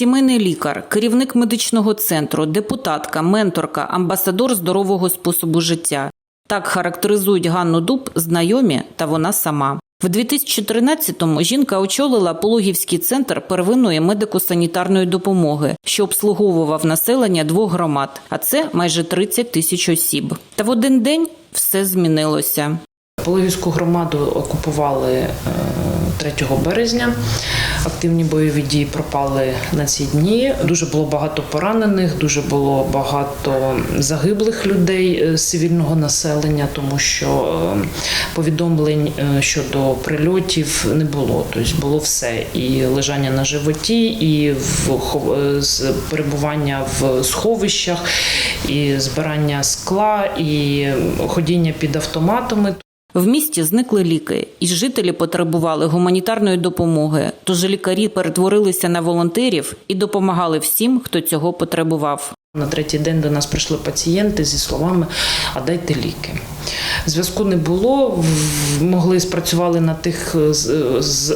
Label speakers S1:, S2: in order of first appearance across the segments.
S1: Сімейний лікар, керівник медичного центру, депутатка, менторка, амбасадор здорового способу життя. Так характеризують Ганну Дуб знайомі та вона сама. В 2013-му жінка очолила Пологівський центр первинної медико-санітарної допомоги, що обслуговував населення двох громад, а це майже 30 тисяч осіб. Та в один день все змінилося.
S2: Пологівську громаду окупували е, 3 березня. Активні бойові дії пропали на ці дні. Дуже було багато поранених, дуже було багато загиблих людей е, з цивільного населення, тому що е, повідомлень е, щодо прильотів не було. Тобто було все: і лежання на животі, і в е, перебування в сховищах, і збирання скла, і ходіння під автоматами.
S1: В місті зникли ліки, і жителі потребували гуманітарної допомоги. Тож лікарі перетворилися на волонтерів і допомагали всім, хто цього потребував.
S2: На третій день до нас прийшли пацієнти зі словами А дайте ліки. Зв'язку не було. Могли спрацювали на тих е,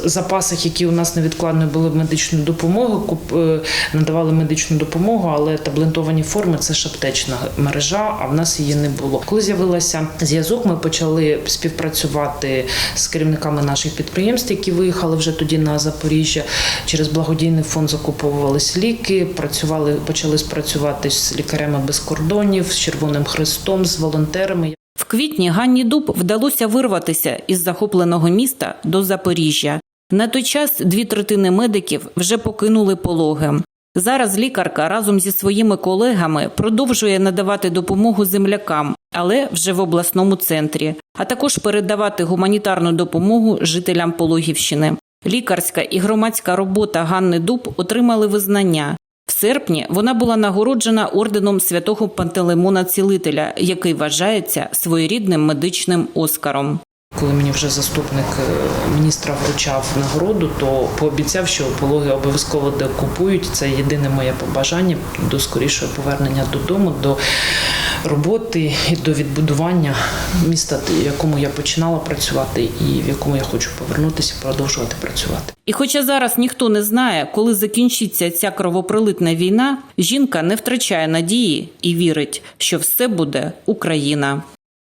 S2: запасах, які у нас невідкладно були медичної допомоги. куп- е, Надавали медичну допомогу, але таблетовані форми це ж аптечна мережа, а в нас її не було. Коли з'явилася зв'язок, ми почали співпрацювати з керівниками наших підприємств, які виїхали вже тоді на Запоріжжя. Через благодійний фонд закуповувались ліки. Працювали, почали спрацювати з лікарями без кордонів, з Червоним Хрестом, з волонтерами.
S1: В квітні Ганні Дуб вдалося вирватися із захопленого міста до Запоріжжя. На той час дві третини медиків вже покинули пологи. Зараз лікарка разом зі своїми колегами продовжує надавати допомогу землякам, але вже в обласному центрі, а також передавати гуманітарну допомогу жителям Пологівщини. Лікарська і громадська робота Ганни Дуб отримали визнання. Серпні вона була нагороджена орденом святого Пантелеймона Цілителя, який вважається своєрідним медичним оскаром.
S2: Коли мені вже заступник е, міністра вручав нагороду, то пообіцяв, що пологи обов'язково деокупують. Це єдине моє побажання до скорішого повернення додому, до роботи і до відбудування міста, в якому я починала працювати, і в якому я хочу повернутися, продовжувати працювати.
S1: І хоча зараз ніхто не знає, коли закінчиться ця кровопролитна війна, жінка не втрачає надії і вірить, що все буде Україна.